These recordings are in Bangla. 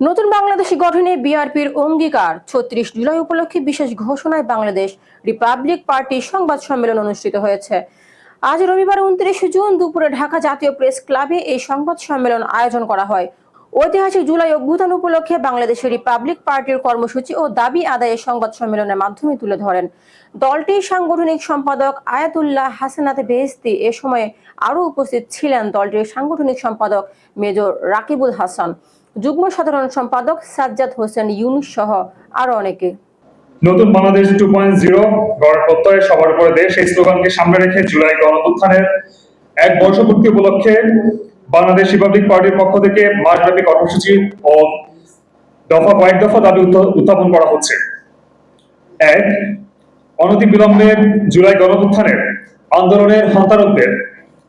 নতুন বাংলাদেশ গঠনে বিআরপির অঙ্গীকার। ছত্রিশ জুলাই উপলক্ষে বিশেষ ঘোষণায় বাংলাদেশ রিপাবলিক পার্টির সংবাদ সম্মেলন অনুষ্ঠিত হয়েছে। আজ রবিবার উনত্রিশে জুন দুপুরে ঢাকা জাতীয় প্রেস ক্লাবে এই সংবাদ সম্মেলন আয়োজন করা হয়। ঐতিহাসিক জুলাই অভ্যুত্থান উপলক্ষে বাংলাদেশের রিপাবলিক পার্টির কর্মসূচি ও দাবি আদায়ের সংবাদ সম্মেলনের মাধ্যমে তুলে ধরেন। দলটির সাংগঠনিক সম্পাদক আয়াতুল্লাহ হাসানাতে বেহেস্তি এ সময় আরও উপস্থিত ছিলেন দলটির সাংগঠনিক সম্পাদক মেজর রাকিবুল হাসান। যুগ্ম সাধারণ সম্পাদক সাজ্জাদ হোসেন ইউনুস সহ আরও অনেকে। নতুন বাংলাদেশ টু পয়েন্ট জিরো, গড় সবার উপরে দেশ এই স্লোগানকে সামনে রেখে জুলাই গণঅভ্যুত্থানের এক বর্ষপূর্তি উপলক্ষে বাংলাদেশ রিপাবলিক পার্টির পক্ষ থেকে মাসব্যাপী কর্মসূচি ও দফা কয়েক দফা দাবি উত্থাপন করা হচ্ছে। এক অনতি বিলম্বে জুলাই গণঅভ্যুত্থানের আন্দোলনের হন্তারকদের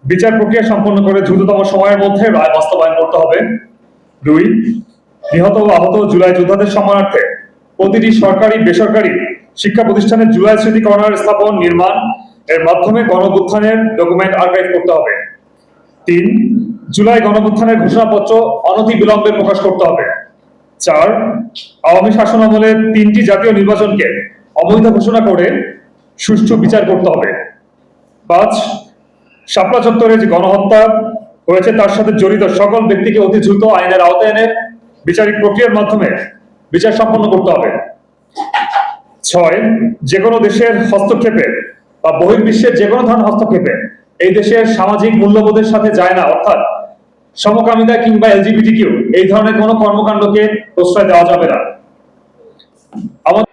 বিচার প্রক্রিয়া সম্পন্ন করে দ্রুততম সময়ের মধ্যে রায় বাস্তবায়ন করতে হবে। দুই, নিহত ও আহত জুলাই যোদ্ধাদের সম্মানার্থে প্রতিটি সরকারি, বেসরকারি শিক্ষা প্রতিষ্ঠানে জুলাই স্মৃতি কর্নার স্থাপন, নির্মাণ এর মাধ্যমে গণঅভ্যুত্থানের ডকুমেন্ট আর্কাইভ করতে হবে। তিন, জুলাই গণঅভ্যুত্থানের ঘোষণাপত্র অনতি বিলম্বে প্রকাশ করতে হবে। চার, আওয়ামী শাসন আমলে তিনটি জাতীয় নির্বাচনকে অবৈধ ঘোষণা করে সুষ্ঠু বিচার করতে হবে। পাঁচ, শাপলা চত্বরে যে গণহত্যা হয়েছে তার সাথে জড়িত সকল ব্যক্তিকে অতি দ্রুত আইনের আওতায় এনে বিচারিক প্রক্রিয়ার মাধ্যমে বিচার সম্পন্ন করতে হবে। ছয়, যে কোনো দেশের হস্তক্ষেপে বা বহির্বিশ্বের যে কোনো ধরনের হস্তক্ষেপে এই দেশের সামাজিক মূল্যবোধের সাথে যায় না, অর্থাৎ সমকামিতা কিংবা এলজিবিটি কেউ এই ধরনের কোনো কর্মকাণ্ডকে প্রশ্রয় দেওয়া যাবে না। আমাদের